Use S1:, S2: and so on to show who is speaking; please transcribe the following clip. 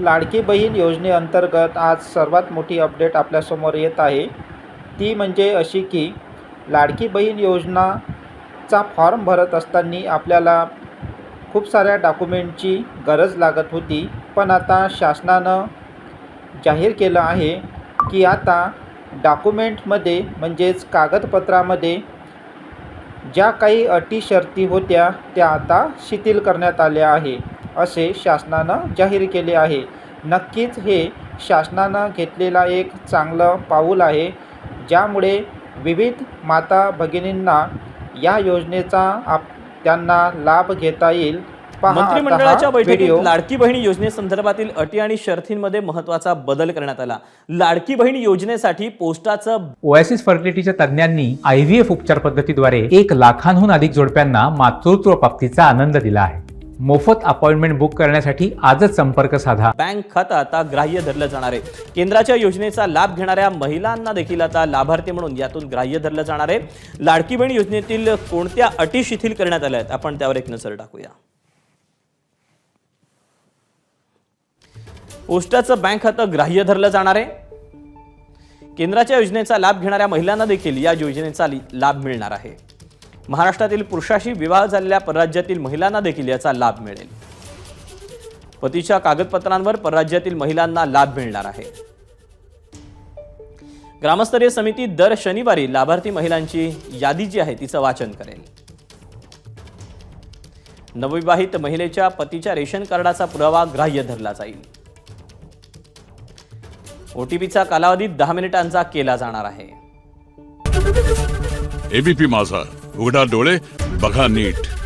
S1: लाडकी बहीण योजनेअंतर्गत आज सर्वात मोठी अपडेट आपल्यासमोर येत आहे. ती म्हणजे अशी की लाडकी बहीण योजनाचा फॉर्म भरत असताना आपल्याला खूप साऱ्या डॉक्युमेंटची गरज लागत होती. पण आता शासनानं जाहीर केलं आहे की आता डॉक्युमेंटमध्ये म्हणजेच कागदपत्रामध्ये ज्या काही अटी शर्ती होत्या त्या आता शिथिल करण्यात आल्या आहे. असे शासनानं जाहीर केले आहे. नक्कीच हे शासनानं घेतलेला एक चांगलं पाऊल आहे ज्यामुळे विविध माता भगिनींना या योजनेचा आप त्यांना लाभ घेता येईल.
S2: मंत्रिमंडळाच्या बैठकीत
S1: व्हिडिओ.
S2: लाडकी बहिणी योजनेसंदर्भातील अटी आणि शर्थींमध्ये महत्त्वाचा बदल करण्यात आला. लाडकी बहीण योजनेसाठी पोस्टाचं
S3: ओएसिस फर्टिलिटीच्या तज्ज्ञांनी आय व्ही एफ उपचार पद्धतीद्वारे एक लाखांहून अधिक जोडप्यांना मातृत्व प्राप्तीचा आनंद दिला आहे. मोफत अपॉइंटमेंट बुक करण्यासाठी आजच संपर्क साधा.
S2: बँक खातं आता ग्राह्य धरलं जाणार आहे. केंद्राच्या योजनेचा लाभ घेणाऱ्या महिलांना देखील आता लाभार्थी म्हणून यातून ग्राह्य धरलं जाणार आहे. लाडकी बहीण योजनेतील कोणत्या अटी शिथिल करण्यात आल्या आहेत? आपण त्यावर एक नजर टाकूया. पोस्टाचं बँक खातं ग्राह्य धरलं जाणार आहे. केंद्राच्या योजनेचा लाभ घेणाऱ्या महिलांना देखील या योजनेचा लाभ मिळणार आहे. महाराष्ट्रातील पुरुषाशी विवाह झालेल्या परराज्यातील महिलांना देखील याचा लाभ मिळेल. पतीच्या कागदपत्रांवर परराज्यातील महिलांना लाभ मिळणार आहे. ग्रामस्तरीय समिती दर शनिवारी लाभार्थी महिलांची यादी जी आहे तिचं वाचन करेल. नवविवाहित महिलेच्या पतीच्या रेशन कार्डाचा पुरावा ग्राह्य धरला जाईल. ओटीपीचा कालावधी दहा मिनिटांचा केला जाणार आहे.
S4: एबीपी माझा. उघडा डोळे बघा नीट.